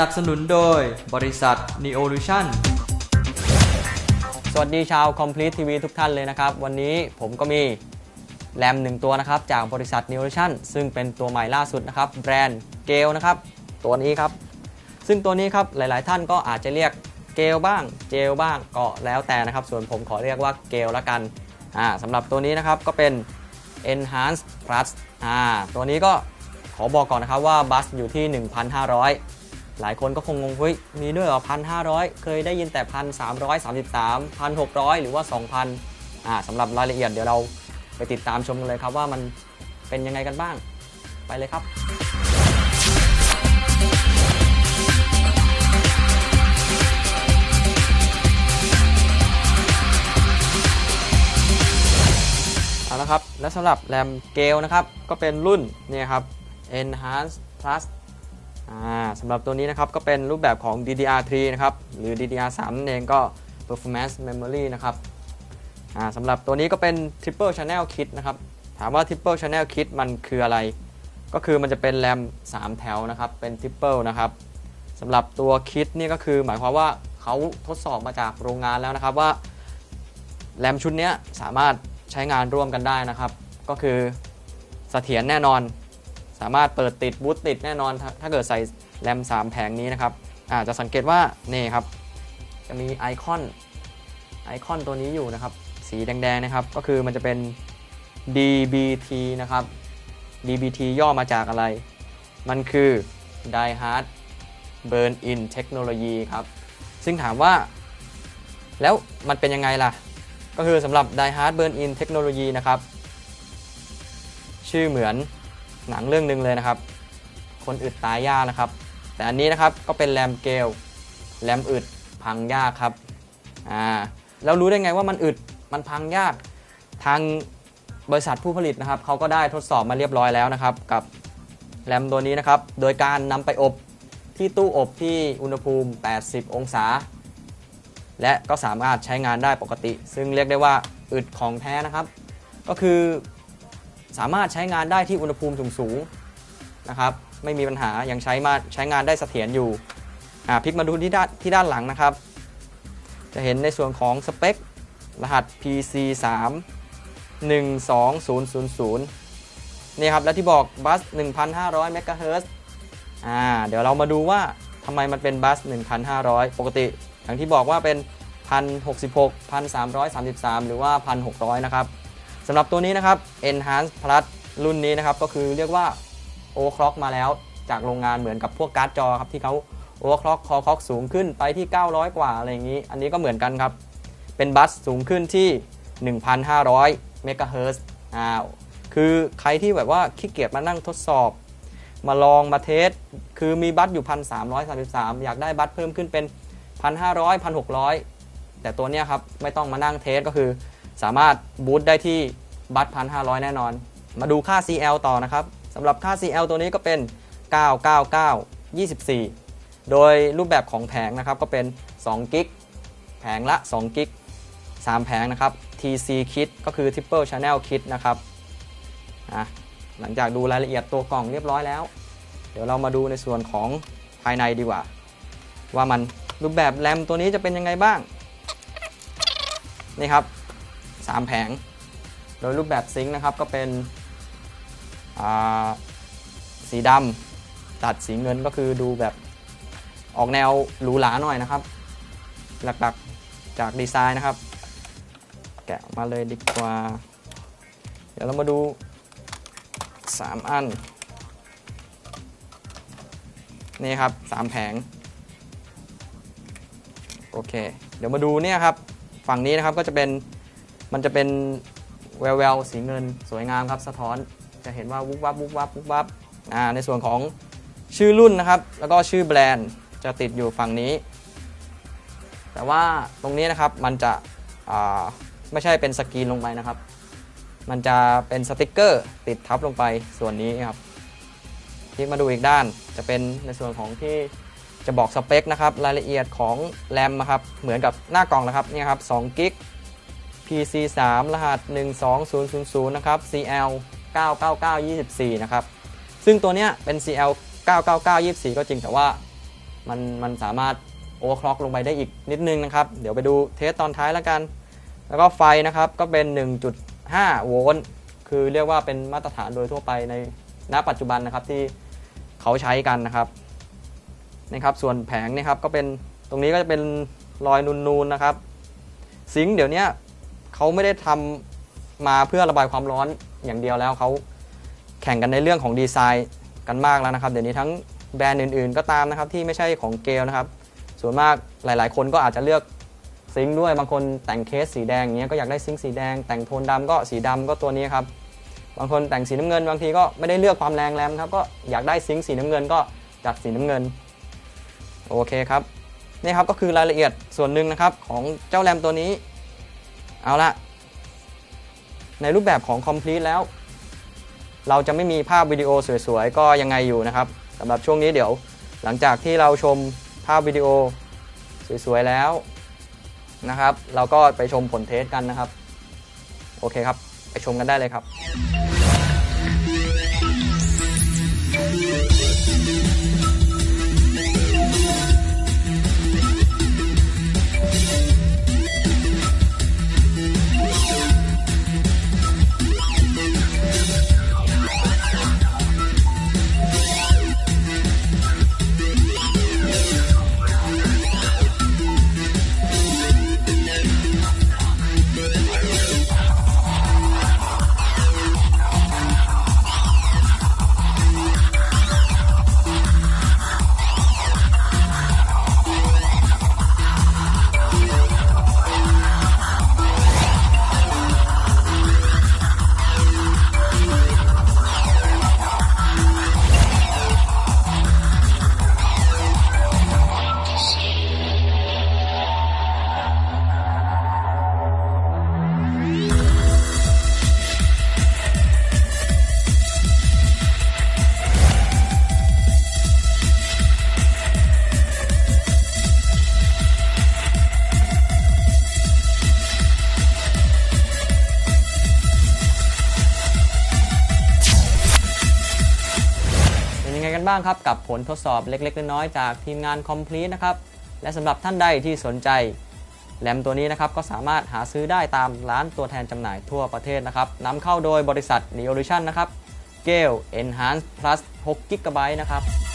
นับสนุนโดยบริษัท Neolution สวัสดีชาว Complete TV ทุกท่านเลยนะครับ วันนี้ผมก็มีแรมหนึ่งตัวนะครับ จากบริษัท n e w r a t i o n ซึ่งเป็นตัวใหม่ล่าสุดนะครับ แบรนด์เกลนะครับ ตัวนี้ครับ ซึ่งตัวนี้ครับ หลาย ๆ ท่านก็อาจจะเรียกเกลบ้าง เจลบ้างก็แล้วแต่นะครับ ส่วนผมขอเรียกว่าเกลละกันอ่าสำหรับตัวนี้นะครับก็เป็น Enhanced Plus อ่าตัวนี้ก็ขอบอกก่อนนะครับว่าบัสอยู่ที่ 1,500 หลายคนก็คงงงเฮ้ยมีด้วยเหรอพันห้าร้อยเคยได้ยินแต่พันสามร้อยสามสิบสามพันหกร้อยหรือว่าสองพันอ่าสำหรับรายละเอียดเดี๋ยวเราไปติดตามชมกันเลยครับว่ามันเป็นยังไงกันบ้าง ไปเลยครับ เอาละครับ และสำหรับแรมเกลนะครับ ก็เป็นรุ่นเนี่ยครับ enhance Plus สำหรับตัวนี้นะครับก็เป็นรูปแบบของ DDR3 นะครับหรือ DDR3 นั่นเองก็ Performance Memory นะครับสำหรับตัวนี้ก็เป็น Triple Channel Kit นะครับถามว่า Triple Channel Kit มันคืออะไร ก็คือมันจะเป็นแรม 3 แถวนะครับเป็น Triple นะครับสำหรับตัวคิดนี่ก็คือหมายความว่าเขาทดสอบมาจากโรงงานแล้วนะครับว่าแรมชุดนี้สามารถใช้งานร่วมกันได้นะครับ ก็คือเสถียรแน่นอน สามารถเปิดติดบูตติดแน่นอน ถ้าเกิดใส่แรม 3 แผงนี้นะครับอาจจะสังเกตว่านี่ครับจะมีไอคอนไอคอนตัวนี้อยู่นะครับ สีแดงๆนะครับ ก็คือมันจะเป็น DBT นะครับ DBT ย่อมาจากอะไร มันคือ Die Hard Burn In Technology ครับ ซึ่งถามว่า แล้วมันเป็นยังไงล่ะ ก็คือสำหรับ Die Hard Burn In Technology นะครับ ชื่อเหมือน หนังเรื่องหนึ่งเลยนะครับ คนอึดตายยากนะครับ แต่อันนี้นะครับก็เป็นแรมเกลแรมอึดพังยากครับอ่าแล้วรู้ได้ไงว่ามันอึดมันพังยาก ทางบริษัทผู้ผลิตนะครับเขาก็ได้ทดสอบมาเรียบร้อยแล้วนะครับ กับแรมตัวนี้นะครับ โดยการนำไปอบที่ตู้อบที่อุณหภูมิ 80 องศา และก็สามารถใช้งานได้ปกติ ซึ่งเรียกได้ว่าอึดของแท้นะครับ ก็คือ สามารถใช้งานได้ที่อุณหภูมิสูงๆนะครับ ไม่มีปัญหายังใช้มาใช้งานได้เสถียรอยู่อ่าพลิกมาดูที่ด้านที่ด้านหลังนะครับ จะเห็นในส่วนของสเปค รหัส PC 3 12000 นี่ครับ และที่บอกบัส 1,500 MHz อ่า เดี๋ยวเรามาดูว่าทำไมมันเป็นบัส 1,500 ปกติ อย่างที่บอกว่าเป็น 1,066 1,333 หรือว่า 1,600 นะครับ สำหรับตัวนี้นะครับ Enhance Plus รุ่นนี้นะครับก็คือเรียกว่า Overclock มาแล้วจากโรงงานเหมือนกับพวกการ์ดจอครับที่เขา Overclock คอคล็อกสูงขึ้นไปที่ 900 กว่าอะไรอย่างนี้ อันนี้ก็เหมือนกันครับ เป็นบัสสูงขึ้นที่ 1,500 เมกะเฮิรตซ์อ่าคือใครที่แบบว่าขี้เกียจมานั่งทดสอบ มาลองมาเทส คือมีบัสอยู่ 1,333 อยากได้บัสเพิ่มขึ้นเป็น 1,500 1,600 แต่ตัวเนี้ยครับไม่ต้องมานั่งเทสก็คือ สามารถบูตได้ที่บัต1,500แน่นอน มาดูค่า CL ต่อนะครับสำหรับค่า CL ตัวนี้ก็เป็น 999 24 โดยรูปแบบของแผงนะครับก็เป็น2กิกแผงละ2กิก3แผงนะครับ TC Kit ก็คือ Triple Channel Kit นะครับอะหลังจากดูรายละเอียดตัวกล่องเรียบร้อยแล้ว เดี๋ยวเรามาดูในส่วนของภายในดีกว่า ว่ามันรูปแบบแรมตัวนี้จะเป็นยังไงบ้าง นี่ครับ 3 แผง โดยรูปแบบซิงค์นะครับก็เป็นสีดำตัดสีเงินก็คือดูแบบออกแนวหรูหราหน่อยนะครับ หลักๆจากดีไซน์นะครับ แกะมาเลยดีกว่า เดี๋ยวเรามาดู 3 อัน นี่ครับ 3 แผง โอเค เดี๋ยวมาดูเนี่ยครับ ฝั่งนี้นะครับก็จะเป็น มันจะเป็นแววแววๆสีเงินสวยงามครับ สะท้อนจะเห็นว่าวุบวับวุบวับวุบวับอ่าในส่วนของชื่อรุ่นนะครับ แล้วก็ชื่อแบรนด์จะติดอยู่ฝั่งนี้ แต่ว่าตรงนี้นะครับมันจะไม่ใช่เป็นสกรีนลงไปนะครับ มันจะเป็นสติกเกอร์ติดทับลงไปส่วนนี้ครับพลิกมาดูอีกด้านจะเป็นในส่วนของที่จะบอกสเปคนะครับ รายละเอียดของแรมนะครับ เหมือนกับหน้ากล่องนะครับเนี่ยครับ2กิก PC 3 รหัส 12000 นะครับ CL 99924 นะครับ ซึ่งตัวเนี้ยเป็น CL 99924 ก็จริงแต่ว่ามันมันสามารถโอเวอร์คล็อกลงไปได้อีกนิดนึงนะครับ เดี๋ยวไปดูเทสตอนท้ายแล้วกัน แล้วก็ไฟนะครับก็เป็น 1.5 โวลต์ คือเรียกว่าเป็นมาตรฐานโดยทั่วไปในณปัจจุบันนะครับที่เขาใช้กันนะครับนะครับ ส่วนแผงนี่ครับก็เป็นตรงนี้ก็จะเป็นรอยนูนๆนะครับ ซิงค์เดี๋ยวนี้ เขาไม่ได้ทำมาเพื่อระบายความร้อนอย่างเดียวแล้วเขาแข่งกันในเรื่องของดีไซน์กันมากแล้วนะครับ เดี๋ยวนี้ทั้งแบรนด์อื่น ๆ ก็ตามนะครับที่ไม่ใช่ของเกลนะครับ ส่วนมากหลาย ๆ คนก็อาจจะเลือกซิงค์ด้วยบางคนแต่งเคสสีแดงเงี้ยก็อยากได้ซิงค์สีแดง แต่งโทนดำก็สีดำก็ตัวนี้ครับบางคนแต่งสีน้ำเงินบางทีก็ไม่ได้เลือกความแรงแรมครับก็อยากได้ซิงค์สีน้ำเงินก็จัดสีน้ำเงินโอเคครับนี่ครับก็คือรายละเอียดส่วนหนึ่งนะครับของเจ้าแรมตัวนี้ เอาละในรูปแบบของ Complete แล้ว เราจะไม่มีภาพวิดีโอสวยๆ ก็ยังไงอยู่นะครับสำหรับช่วงนี้เดี๋ยว หลังจากที่เราชมภาพวิดีโอสวยๆ แล้วนะครับ เราก็ไปชมผลเทสกันนะครับ โอเคครับ ไปชมกันได้เลยครับ บ้างครับ กับผลทดสอบเล็กๆ น้อยๆจากทีมงาน Complete นะครับ และสำหรับท่านใดที่สนใจแรมตัวนี้นะครับก็สามารถหาซื้อได้ตามร้านตัวแทนจำหน่ายทั่วประเทศนะครับนำเข้าโดยบริษัท Neolution นะครับ Gale Enhance Plus 6 GB นะครับ